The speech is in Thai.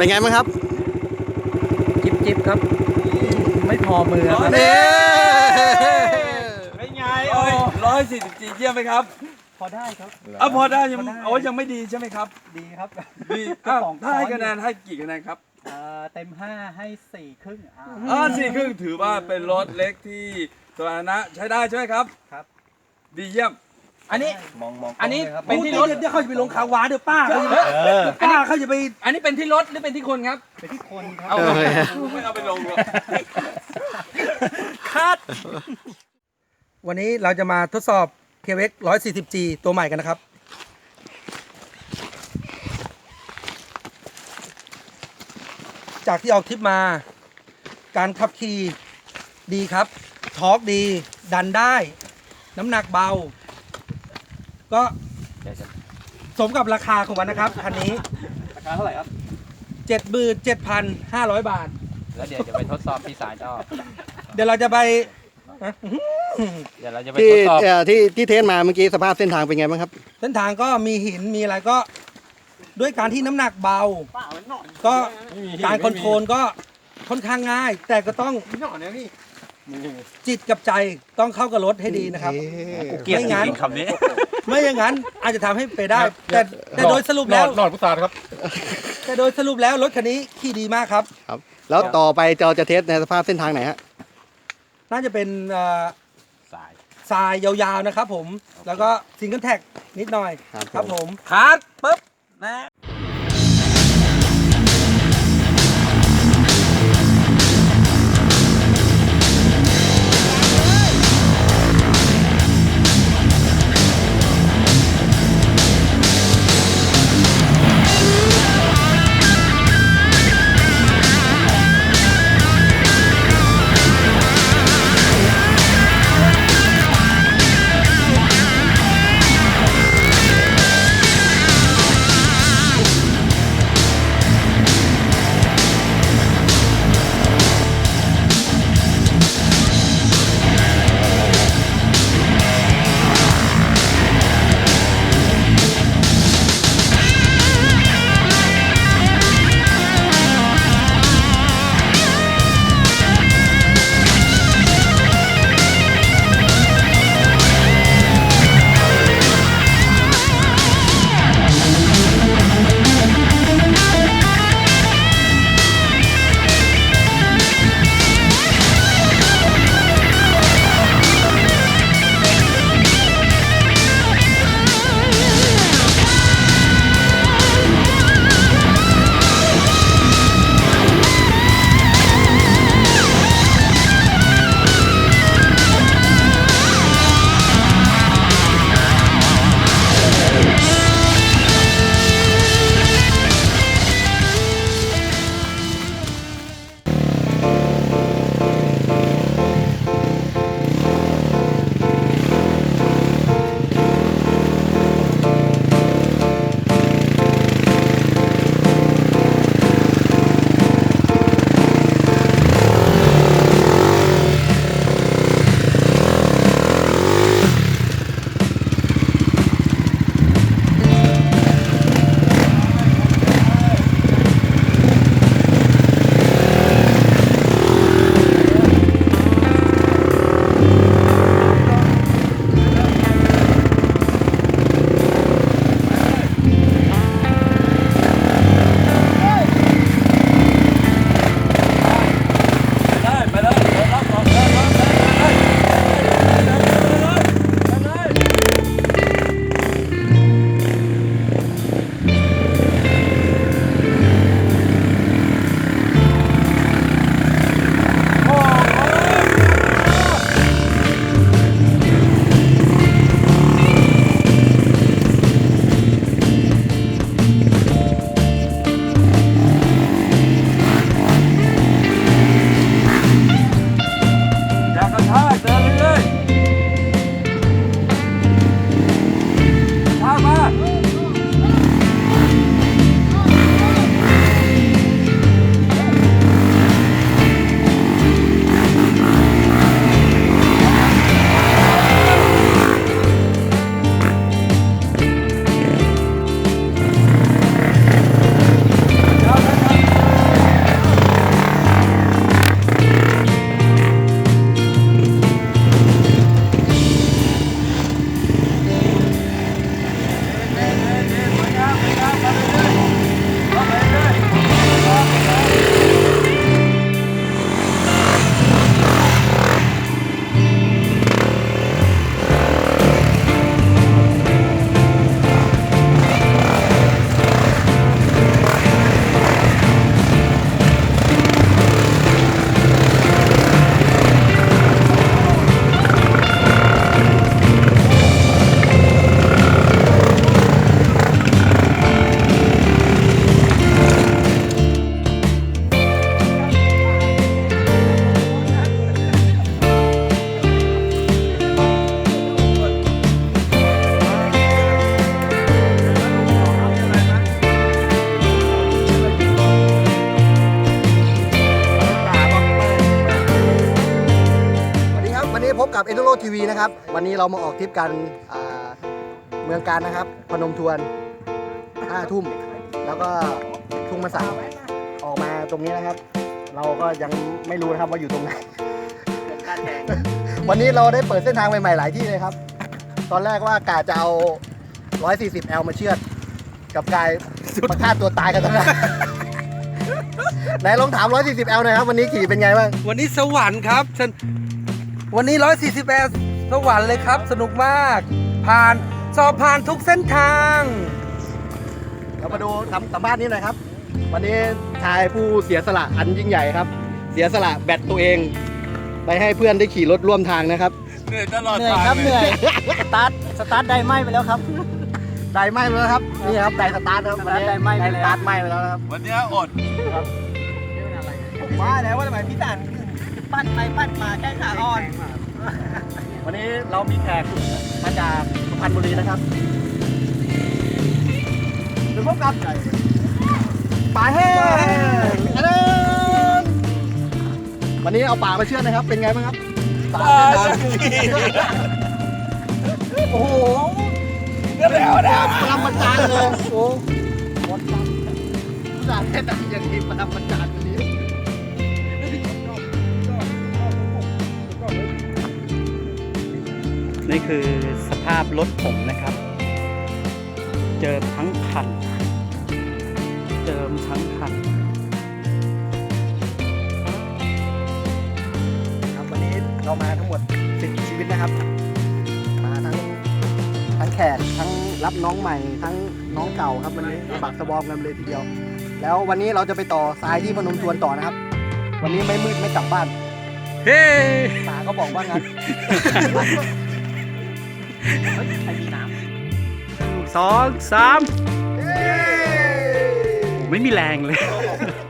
เป็นไงบ้างครับจิบจิบครับ ไม่พอมือครับเน่เป็นไงเอ้ยร้อยสี่สิบจีเยี่ยมไหมครับ พอได้ครับอะพอได้ยังพอได้โอ้ยังไม่ดีใช่ไหมครับ ดีครับดีกระอ้าวป๋องถ้าให้ช้อนคะแนนให้กี่คะแนนครับเอ่อเต็มห้าให้สี่ครึ่งอ่าอ่าสี่ครึ่งถือว่าเป็นรถเล็กที่สาธารณะใช้ได้ใช่ไหมครับครับ ดีเยี่ยม อันนี้ มองมองอันนี้ครับเป็นที่รถ เดี๋ยวเขาจะไปลงคาวาเดี๋ยวป้าเขาจะไปเออป้าเขาจะไปอันนี้เป็นที่รถหรือเป็นที่คนครับไปที่คนครัเอาบเออไม่เอาไปลงหรอกคัดวันนี้เราจะมาทดสอบ KX 140G ตัวใหม่กันนะครับ จากที่ออกทริปมา การขับขี่ดีครับ ทอร์กดี ดันได้ น้ำหนักเบา ก็สมกับราคาของมันนะครับคันนี้ราคาเท่าไหร่ครับเจ็ดบืเจ็ดพันห้าร้อยบาท แล้วเดี๋ยวจะไปทดสอบที่ศาลเจ้าเดี๋ยวเราจะไปเดี๋ยวเราจะไปที่ทดสอบ เอ่อที่ที่เทสมาเมื่อกี้สภาพเส้นทางเป็นไงบ้างครับ เส้นทางก็มีหินมีอะไรก็ด้วยการที่น้ำหนักเบา ก็การคอนโทรลก็ค่อนข้างง่าย แต่ก็ต้อง จิตกับใจต้องเข้ากับรถให้ดีนะครับเกลียดไม่จงั้นริงๆคำนี้ ไม่อย่างนั้นอาจจะทำให้ไปได้ แต่แต่โดยสรุปแล้วนอนพุทธาครับ แต่โดยสรุปแล้วรถคันนี้ขี่ดีมากครับ ครับ แล้วต่อไปเราจะเทสในสภาพเส้นทางไหนฮะ น่าจะเป็นเอ่อสาย ทรายยาวๆนะครับผม แล้วก็ซิงเกิลแท็กนิดหน่อยครับครับผมคัดปุ๊บนะ「 กับ e n d u r o TV นะครับ วันนี้เรามาออกทริปกันอ่าเมืองการนะครับ พนมทวน5ทุ่ม แล้วก็ทุ่งมะสาวออกมาตรงนี้นะครับ เราก็ยังไม่รู้นะครับว่าอยู่ตรงไหนวันนี้เราได้เปิดเส้นทางใหม่ๆหลายที่เลยครับ ตอนแรกว่ากาจะเอา 140 L มาเชือด กับกายมาฆ่าตัวตายกันทั้งนั้นไหนลองถาม 140 L หน่อยครับ วันนี้ขี่เป็นไงบ้าง วันนี้สวรรค์ครับฉัน วันนี้ 140แอสวรรค์เลยครับ สนุกมาก ผ่านสอบผ่านทุกเส้นทางเรามาดูทำสัมภาษณ์นี้หน่อยครับ วันนี้ชายผู้เสียสละอันยิ่งใหญ่ครับ เสียสละแบตตัวเอง ไปให้เพื่อนได้ขี่รถร่วมทางนะครับ เหนื่อยตลอดเหนื่อยทางครับลเหนื่อยสตาร์ทสตาร์ทไดไหม้ไปแล้วครับไดไหม้ไปแล้วครับนี่ครับไดสตาร์ทครับสตาร์ทไดไหม้ไปไดแล้วสตาร์ทไหม้ไปแล้วนะครับวันนี้อดผมว่าแล้วว่าทำไมพี่ตัน ปั้นไปปั้นมาแค่ขาอ่อน วันนี้เรามีแขกมาจากสุพรรณบุรีนะครับหรือพบกับป่าแห้งอันนั้นวันนี้เอาป่ามาเชื่อดนะครับ เป็นไงบ้างครับป่าโอ้โหเดี๋ยวเดี๋ยวเดี๋ยวประมาจารย์เลยโอ้โหหมดครับผู้สาวเพชรแต่ยังทีประมาจารย์วัน นี้นี่คือสภาพรถผมนะครับ เจอทั้งคัน เจิมทั้งคันครับวันนี้เรามาทั้งหมดสิบชีวิตนะครับ มาทั้งทั้งแขกทั้งรับน้องใหม่ ทั้งน้องเก่าครับวันนี้บักสะบอมกันเลยทีเดียว แล้ววันนี้เราจะไปต่อทรายที่พนมทวนต่อนะครับ วันนี้ไม่มืดไม่กลับบ้าน เฮ้ตาก็บอกว่างั้น สองสามโอ้ไม่มีแรงเลยโ